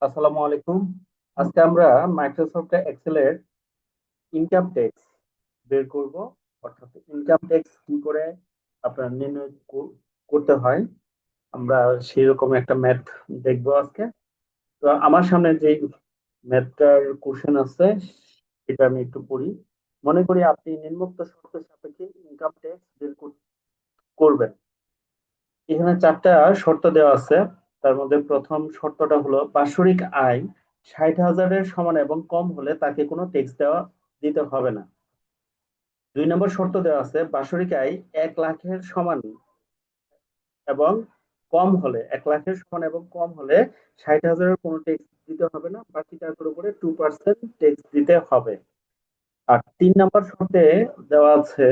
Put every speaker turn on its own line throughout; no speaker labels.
আসসালামু আলাইকুম। আজকে আমরা মাইক্রোসফট এক্সেলের ইনকাম ট্যাক্স বের করব। অর্থাৎ ইনকাম ট্যাক্স কি করে আপনার নির্ণয় করতে হয়, আমরা সেরকম একটা ম্যাথ দেখব আজকে। তো আমার সামনে যে ম্যাথটার কোশ্চেন আছে, সেটা আমি একটু পড়ি। মনে করি আপনি নিম্নোক্ত শর্ত সাপেক্ষে ইনকাম ট্যাক্স বের কর- করবেন। এখানে চারটা শর্ত দেওয়া আছে। তার মধ্যে প্রথম শর্তটা হলো বাৎসরিক আয় ষাট হাজারের সমান এবং কম হলে তাকে কোনো ট্যাক্স দেওয়া দিতে হবে না। দুই নম্বর শর্ত দেওয়া আছে, বাৎসরিক আয় এক লাখের সমান এবং কম হলে, এক লাখের সমান এবং কম হলে ষাট হাজারের কোনো ট্যাক্স দিতে হবে না বাকি টাকার উপরে টু পার্সেন্ট ট্যাক্স দিতে হবে। আর তিন নম্বর শর্তে দেওয়া আছে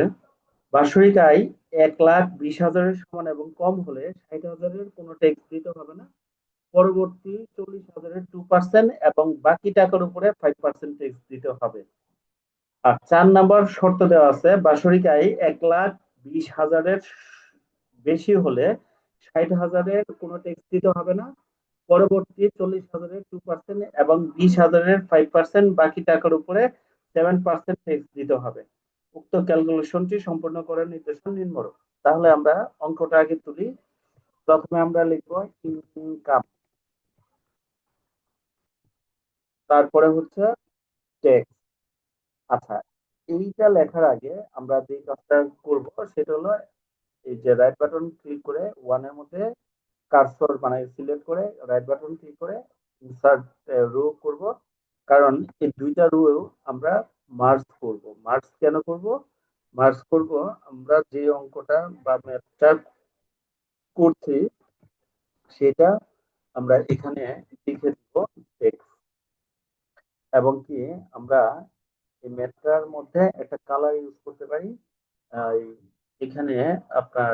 বাৎসরিক আয় এক লাখ বিশ হাজারের সমান এবং কম হলে ষাট হাজারের কোনো ট্যাক্স দিতে হবে না। পরবর্তী চল্লিশ হাজারের টু পার্সেন্ট এবং বাকি টাকার উপরে ফাইভ পার্সেন্ট ট্যাক্স দিতে হবে। আর চার নাম্বার শর্ত দেওয়া আছে, বাৎসরিক আয় এক লাখ বিশ হাজারের বেশি হলে ষাট হাজারের কোনো ট্যাক্স দিতে হবে না। পরবর্তী চল্লিশ হাজারের টু পার্সেন্ট এবং বিশ হাজারের ফাইভ পার্সেন্ট বাকি টাকার উপরে সেভেন পার্সেন্ট ট্যাক্স দিতে হবে। উক্ত ক্যালকুলেশনটি সম্পূর্ণ করার নির্দেশন নিম্নরূপ। তাহলে আমরা অঙ্কটা আগে তুলি। প্রথমে আমরা লিখব ইনকাম। তারপরে হচ্ছে ট্যাক্স আচ্ছা এইটা লেখার আগে আমরা যে কাজটা করব সেটা হলো এই যে রাইট বাটন ক্লিক করে ওয়ানের মধ্যে কার্সর মানে সিলেক্ট করে রাইট বাটন ক্লিক করে ইনসার্ট রো করব। কারণ এই দুইটা রো আমরা মার্জ করব। মার্জ কেন করব? মার্জ করব, আমরা যে অঙ্কটা বা ম্যাথটা করছি, সেটা আমরা এখানে লিখে দিব টেক্সট এবং কি আমরা এই ম্যাথটার মধ্যে একটা কালার ইউজ করতে পারি। এখানে আপনার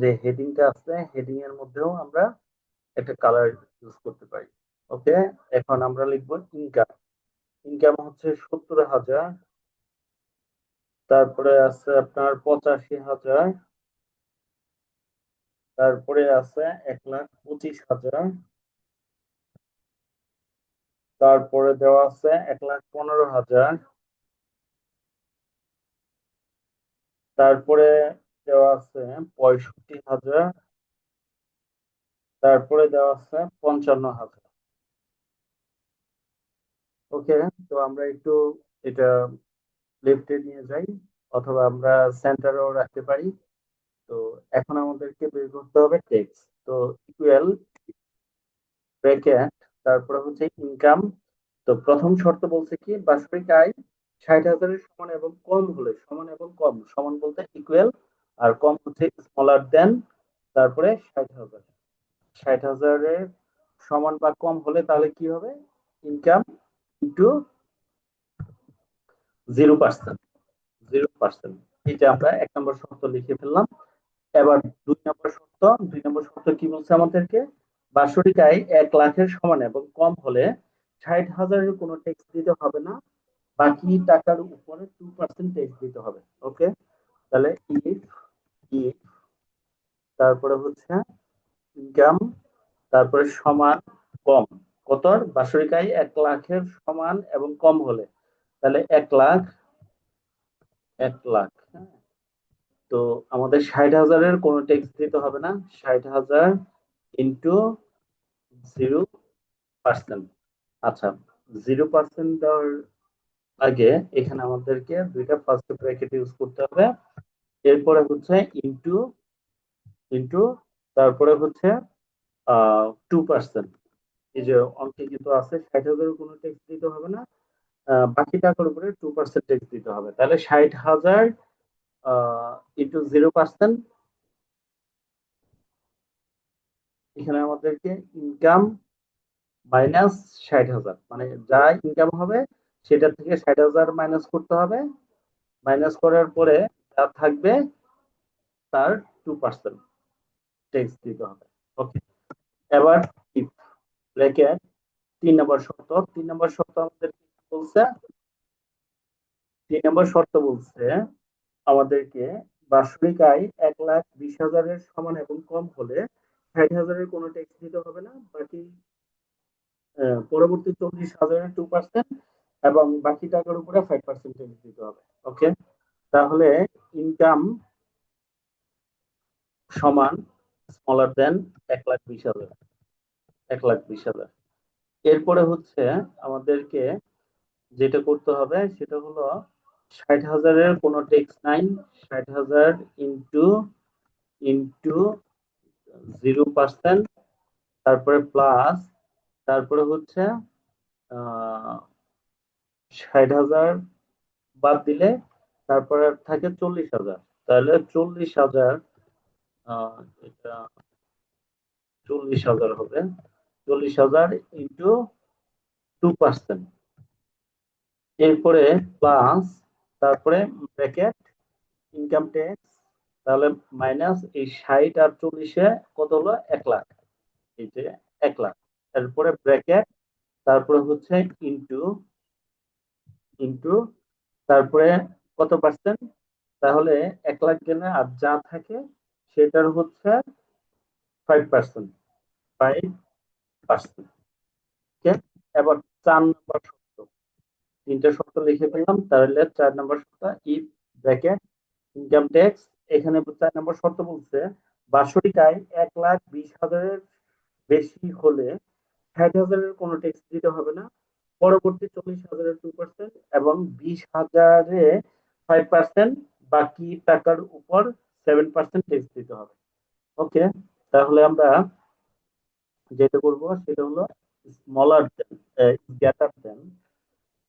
যে হেডিংটা আছে হেডিং এর মধ্যেও আমরা একটা কালার ইউজ করতে পারি। ওকে এখন আমরা লিখব ইনকাম ইনকাম হচ্ছে সত্তর হাজার। তারপরে আছে আপনার পঁচাশি হাজার। তারপরে আছে এক লাখ পঁচিশ হাজার। তারপরে দেওয়া আছে এক লাখ পনেরো হাজার। তারপরে দেওয়া আছে পঁয়ষট্টি হাজার। তারপরে দেওয়া আছে পঞ্চান্ন হাজার। ওকে তো আমরা একটু এটা লেফটে নিয়ে যাই, অথবা আমরা সেন্টারেও রাখতে পারি। তো এখন আমাদেরকে বের করতে হবে ট্যাক্স তো ইকুয়াল ব্র্যাকেট তারপরে হচ্ছে ইনকাম তো প্রথম শর্ত বলছে কি বাৎসরিক আয় ষাট হাজারের সমান এবং কম হলে, সমান এবং কম, সমান বলতে ইকুয়াল আর কম হচ্ছে স্মলার দেন তারপরে ষাট হাজার। ষাট হাজারের সমান বা কম হলে তাহলে কি হবে? Income into zero percent zero percent এটা আমরা এক নম্বর শর্ত লিখে ফেললাম। এবার দুই নম্বর শর্ত, দুই নম্বর শর্ত কি বলছে আমাদেরকে? বাৎসরিক আয় এক লাখের সমান এবং কম হলে ষাট হাজারের কোনো ট্যাক্স দিতে হবে না, বাকি টাকার উপরে টু পার্সেন্ট ট্যাক্স দিতে হবে। ওকে তাহলে ইফ ইফ তারপরে হচ্ছে ইনকাম তারপরে সমান, কম। কত বাৎসরিক আয় এক লাখের সমান এবং কম হলে। তাহলে এক লাখ এক লাখ হ্যাঁ? তো আমাদের ষাট হাজারের কোনো ট্যাক্স দিতে হবে না। ষাট হাজার ইন্টু জিরো পার্সেন্ট আচ্ছা জিরো পার্সেন্ট দেওয়ার আগে এখানে আমাদেরকে দুইটা ফার্স্ট ব্র্যাকেট ইউজ করতে হবে। এরপরে হচ্ছে ইন্টু ইন্টু তারপরে হচ্ছে টু পার্সেন্ট এই যে অঙ্কে কিন্তু আছে ষাট হাজারের কোনো ট্যাক্স দিতে হবে না বাকি টাকার উপরে টু পার্সেন্ট ট্যাক্স দিতে হবে। তাহলে ষাট হাজার ইন্টু জিরো পার্সেন্ট এখানে আমাদেরকে ইনকাম মাইনাস ষাট হাজার মানে যা ইনকাম হবে সেটা থেকে ষাট হাজার মাইনাস করতে হবে। মাইনাস করার পরে যা থাকবে তার টু পার্সেন্ট ট্যাক্স দিতে হবে। ওকে এবার ব্র্যাকেট তিন নম্বর শর্ত। তিন নম্বর শর্ত আমাদের বলছে? তিন নম্বর শর্ত বলছে, আমাদেরকে বার্ষিক আয় এক লাখ বিশ হাজারের সমান এবং কম হলে ষাট হাজারের কোনো ট্যাক্স দিতে হবে না, বাকি পরবর্তী চল্লিশ হাজারের টু পার্সেন্ট এবং বাকি টাকার উপরে ফাইভ পার্সেন্ট ট্যাক্স দিতে হবে। ওকে তাহলে ইনকাম সমান স্মলার দেন এক লাখ বিশ হাজার। এক লাখ বিশ হাজার। এরপরে হচ্ছে আমাদেরকে যেটা করতে হবে, সেটা হলো ষাট হাজারের কোনো টেক্স নাই ষাট হাজার ইন্টু ইন্টু জিরো পার্সেন্ট তারপরে প্লাস তারপরে হচ্ছে ষাট হাজার বাদ দিলে তারপরে থাকে চল্লিশ হাজার। তাহলে চল্লিশ হাজার এটা চল্লিশ হাজার হবে। চল্লিশ হাজার ইন্টু টু পার্সেন্ট এরপরে প্লাস তারপরে ব্র্যাকেট ইনকাম ট্যাক্স তাহলে মাইনাস এই ষাট আর চল্লিশে কত হলো? এক লাখ। এই যে এক লাখ। এরপরে ব্র্যাকেট তারপরে হচ্ছে ইন্টু ইন্টু তারপরে কত পার্সেন্ট তাহলে এক লাখ গেলে আর যা থাকে সেটার হচ্ছে ফাইভ পার্সেন্ট ফাইভ পার্সেন্ট এবার চার নম্বর শর্ত। তিনটা শর্ত লিখে ফেললাম, তাহলে চার নম্বর শর্ত ইফ ব্র্যাকেট ইনকাম ট্যাক্স এখানে চার নম্বর শর্ত বলছে বাৎসরিক আয় এক লাখ বিশ হাজারের বেশি হলে ষাট হাজারের কোনো ট্যাক্স দিতে হবে না। পরবর্তী চল্লিশ হাজারের টু পার্সেন্ট এবং বিশ হাজারে ফাইভ পার্সেন্ট বাকি টাকার উপর সেভেন পার্সেন্ট ট্যাক্স দিতে হবে। ওকে? তাহলে আমরা যেটা করব সেটা হলো স্মলার দেন গ্রেটার দেন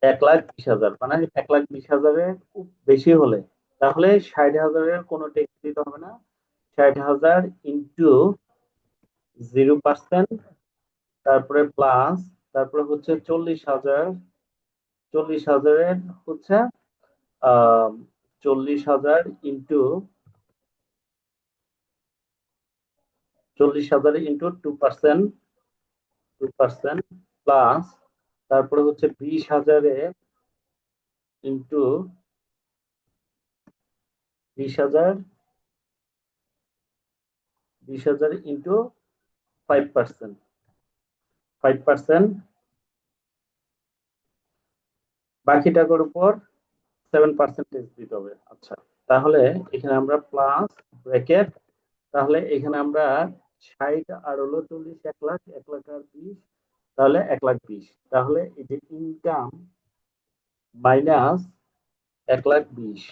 এক লাখ বিশ হাজার। মানে এক লাখ বিশ হাজারের খুব বেশি হলে তাহলে ষাট হাজারের কোনো ট্যাক্স দিতে হবে না। ষাট হাজার ইন্টু জিরো পার্সেন্ট তারপরে প্লাস তারপরে হচ্ছে চল্লিশ হাজার, চল্লিশ হাজারের হচ্ছে চল্লিশ হাজার ইন্টু চল্লিশ হাজার into two percent two percent plus তারপরে হচ্ছে বিশ হাজারে ইন্টু বিশ হাজার বিশ হাজার into five percent five percent বাকি টাকার উপর সেভেন পার্সেন্টেজ দিতে হবে। আচ্ছা তাহলে এখানে আমরা প্লাস ব্র্যাকেট তাহলে এখানে আমরা ষাট আর হলো চল্লিশ, এক লাখ এক লাখ আর বিশ, তাহলে এক লাখ বিশ। তাহলে এই যে ইনকাম মাইনাস এক লাখ বিশ,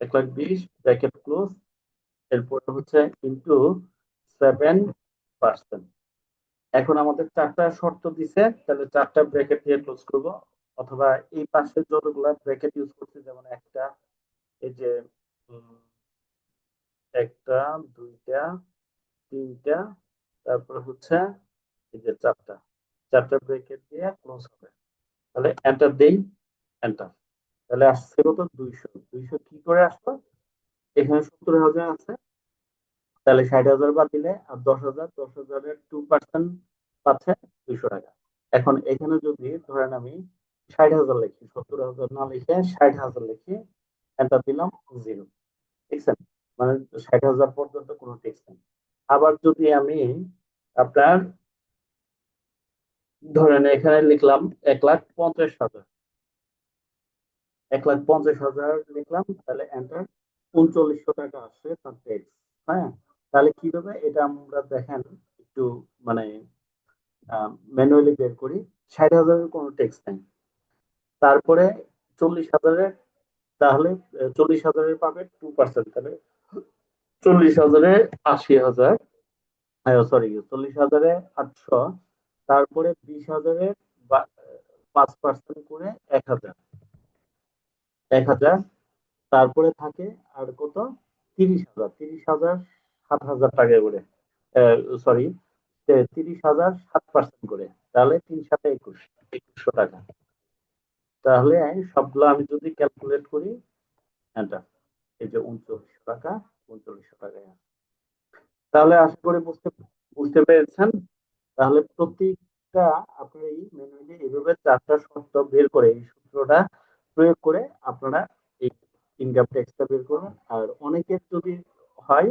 এক লাখ বিশ ব্র্যাকেট ক্লোজ এরপরে হচ্ছে ইন্টু সেভেন পার্সেন্ট এখন আমাদের চারটা শর্ত দিছে, তাহলে চারটা ব্র্যাকেট দিয়ে ক্লোজ করব। অথবা এই পাশে যতগুলা ব্র্যাকেট ইউজ করছি, যেমন একটা, এই যে একটা, দুইটা তিনটা, তারপর হচ্ছে এই যে চারটা। চারটা ব্র্যাকেট দিয়ে ক্লোজ হবে। তাহলে এন্টার দেই এন্টার তাহলে আসছে কত? দুইশো। দুইশো কি করে আসলো? এখানে সত্তর হাজার আছে। তাহলে ষাট হাজার বাদ দিলে আর দশ হাজার, দশ হাজারের টু পার্সেন্ট পাচ্ছে দুইশো টাকা। এখন এখানে যদি ধরেন আমি ষাট হাজার লিখি, সত্তর হাজার না লিখে ষাট হাজার লিখি এন্টার দিলাম জিরো ঠিক আছে? মানে ষাট হাজার পর্যন্ত কোনো টেক্স নেই। আবার যদি আমি আপনার, ধরেন এখানে লিখলাম এক লাখ পঞ্চাশ হাজার। এক লাখ পঞ্চাশ হাজার লিখলাম, তাহলে এন্টার উনচল্লিশশো টাকা আসছে তার ট্যাক্স হ্যাঁ? তাহলে কীভাবে এটা আমরা দেখেন, একটু মানে ম্যানুয়ালি বের করি, ষাট হাজারের কোনো ট্যাক্স নেই। তারপরে চল্লিশ হাজারের, তাহলে চল্লিশ হাজারের পাবে টু পার্সেন্ট তাহলে চল্লিশ হাজারে আশি হাজার। সরি চল্লিশ হাজারে আটশো। তারপরে বিশ হাজারে পাঁচ পার্সেন্ট করে এক হাজার। এক হাজার। তারপরে থাকে আর কত? তিরিশ হাজার। তিরিশ হাজার সাত হাজার টাকা করে। সরি তিরিশ হাজার সাত পার্সেন্ট করে। তাহলে তিন সাথে একুশ, একুশশো টাকা। তাহলে সবগুলো আমি যদি ক্যালকুলেট করি এটা, এই যে উনচল্লিশশো টাকা। তাহলে আশা করি বুঝতে বুঝতে পেরেছেন। তাহলে প্রত্যেকটা আপনার এই চারটা শর্ত বের করে এই সূত্রটা প্রয়োগ করে আপনারা এই ইনকাম ট্যাক্সটা বের করুন। আর অনেকের যদি হয়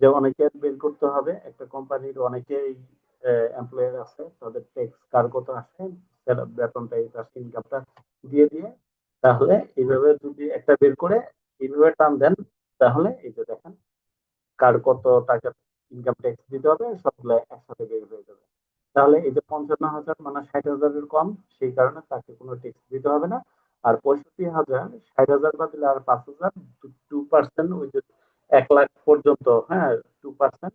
যে অনেকের বের করতে হবে, একটা কোম্পানির অনেকেই এমপ্লয়ার আছে, তাদের ট্যাক্স কার কত আসে বেতনটা, এই ইনকামটা দিয়ে দিয়ে, তাহলে এইভাবে যদি একটা বের করে এইভাবে টান দেন তাহলে এই যে দেখেন কার কত টাকা ইনকাম ট্যাক্স দিতে হবে, সবগুলো একসাথে বের হয়ে যাবে। তাহলে এই যে পঞ্চান্ন হাজার মানে ষাট হাজারের কম, সেই কারণে তাকে কোনো ট্যাক্স দিতে হবে না। আর পঁয়ষট্টি হাজার, ষাট হাজার বা দিলে আর পাঁচ হাজার টু পার্সেন্ট ওই যে এক লাখ পর্যন্ত হ্যাঁ টু পার্সেন্ট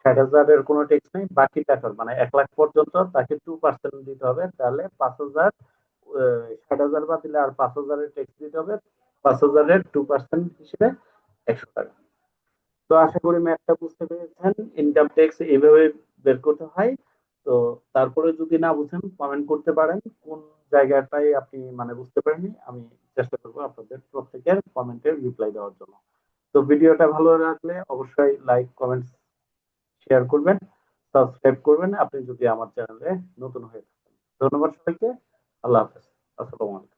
ষাট হাজারের কোনো ট্যাক্স নেই, বাকি টাকার মানে এক লাখ পর্যন্ত তাকে টু পার্সেন্ট দিতে হবে। তাহলে পাঁচ হাজার ষাট হাজার বা দিলে আর পাঁচ হাজারের ট্যাক্স দিতে হবে, পাঁচ হাজারের টু পার্সেন্ট হিসেবে একশো টাকা। তো আশা করি ম্যাথটা বুঝতে পেরেছেন ইনকাম ট্যাক্স এইভাবে বের করতে হয়। তো তারপরে যদি না বুঝেন কমেন্ট করতে পারেন, কোন জায়গাটাই আপনি মানে বুঝতে পারেননি, আমি চেষ্টা করব আপনাদের প্রত্যেকের কমেন্টের রিপ্লাই দেওয়ার জন্য। তো ভিডিওটা ভালো লাগলে অবশ্যই লাইক কমেন্ট শেয়ার করবেন সাবস্ক্রাইব করবেন। আপনি যদি আমার চ্যানেলে নতুন হয়ে থাকেন। ধন্যবাদ সবাইকে। আল্লাহ হাফেজ। আসসালামু আলাইকুম।